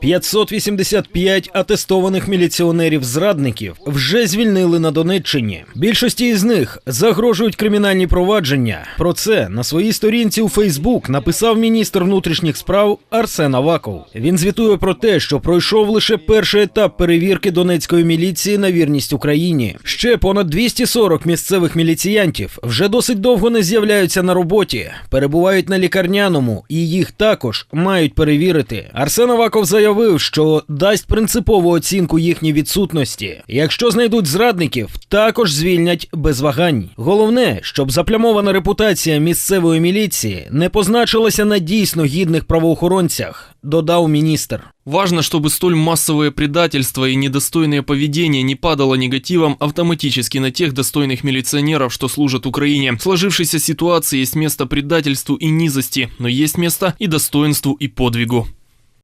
585 атестованих міліціонерів-зрадників вже звільнили на Донеччині. Більшості із них загрожують кримінальні провадження. Про це на своїй сторінці у Фейсбук написав міністр внутрішніх справ Арсен Аваков. Він звітує про те, що пройшов лише перший етап перевірки донецької міліції на вірність Україні. Ще понад 240 місцевих міліціянтів вже досить довго не з'являються на роботі, перебувають на лікарняному, і їх також мають перевірити. Арсен Аваков заявив, що дасть принципову оцінку їхній відсутності. Якщо знайдуть зрадників, також звільнять без вагань. Головне, щоб заплямована репутація місцевої міліції не позначилася на дійсно гідних правоохоронцях, додав міністр. Важно, чтобы столь массовое предательство и недостойное поведение не падало негативом автоматически на тех достойных милиционеров, что служат Украине. В сложившейся ситуации есть место предательству и низости, но есть место и достоинству и подвигу.